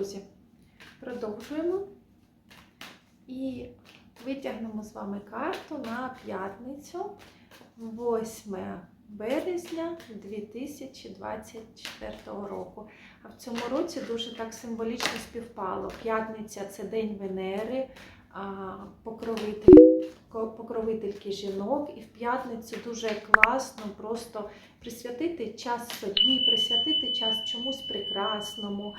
друзі, продовжуємо і витягнемо з вами карту на п'ятницю, 8 березня 2024 року. А в цьому році дуже так символічно співпало. П'ятниця це День Венери, покровитель, покровительки жінок. І в п'ятницю дуже класно просто присвятити час собі, присвятити час чомусь прекрасному,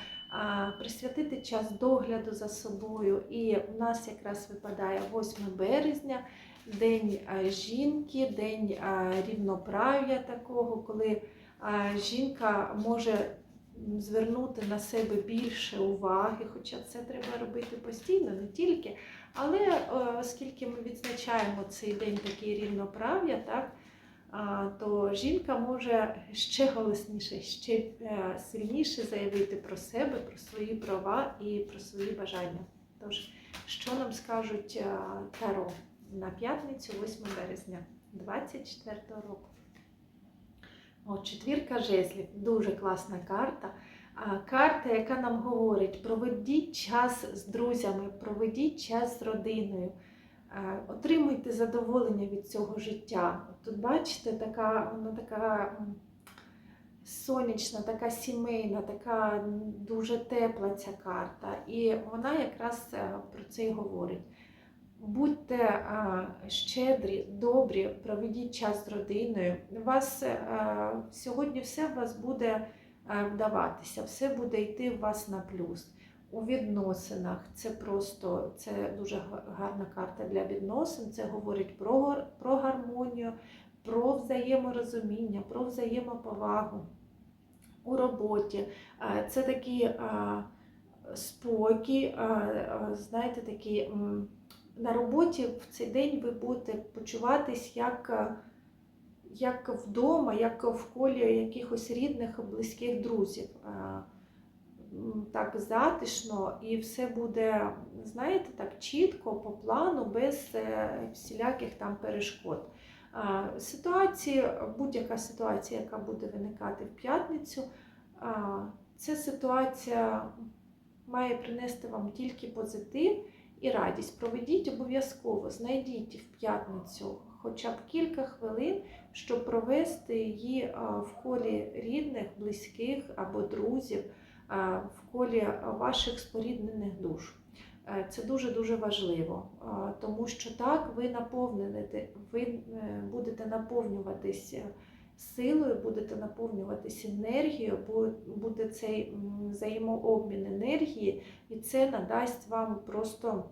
присвятити час догляду за собою. І у нас якраз випадає 8 березня, День жінки, День рівноправ'я такого, коли жінка може звернути на себе більше уваги, хоча це треба робити постійно, не тільки. Але е, оскільки ми відзначаємо цей день такий рівноправ'я, так, то жінка може ще голосніше, ще е, сильніше заявити про себе, про свої права і про свої бажання. Тож, що нам скажуть е, Таро на п'ятницю, 8 березня 2024 року? О, четвірка жезлів, дуже класна карта. Карта, яка нам говорить, проведіть час з друзями, проведіть час з родиною, отримуйте задоволення від цього життя. Тут бачите, така, вона така сонячна, така сімейна, така дуже тепла ця карта. І вона якраз е, про це і говорить. Будьте а, щедрі, добрі, проведіть час з родиною. Вас а, сьогодні все у вас буде а, вдаватися, все буде йти у вас на плюс. У відносинах це просто це дуже гарна карта для відносин. Це говорить про, про гармонію, про взаєморозуміння, про взаємоповагу у роботі. Це такий а, спокій, знаєте, такий. На роботі в цей день ви будете почуватись як, е, як вдома, як в колі якихось рідних, близьких друзів. Е, Так затишно, і все буде, знаєте, так чітко, по плану, без е, всіляких там перешкод. Ситуації, будь-яка ситуація, яка буде виникати в п'ятницю, ця ситуація має принести вам тільки позитив і радість. Проведіть обов'язково, знайдіть в п'ятницю хоча б кілька хвилин, щоб провести її в колі рідних, близьких або друзів, в колі ваших споріднених душ. Е, Це дуже-дуже важливо, тому що так ви наповнените, ви е, будете наповнюватися силою, будете наповнюватися енергією, буде цей взаємообмін енергії, це надасть вам просто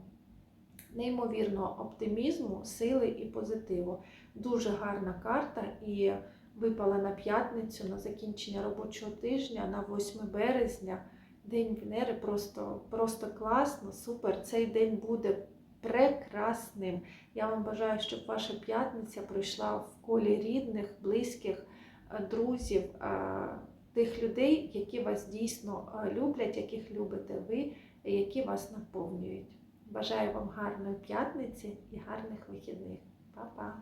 неймовірного оптимізму, сили і позитиву. Дуже гарна карта і випала на п'ятницю на закінчення робочого тижня, на 8 березня. День Венери просто, просто класно, супер. Цей день буде прекрасним. Я вам бажаю, щоб ваша п'ятниця пройшла в колі рідних, близьких, е, друзів, е, тих людей, які вас дійсно е, люблять, яких любите ви, які вас наповнюють. Бажаю вам гарної п'ятниці і гарних вихідних. Па-па!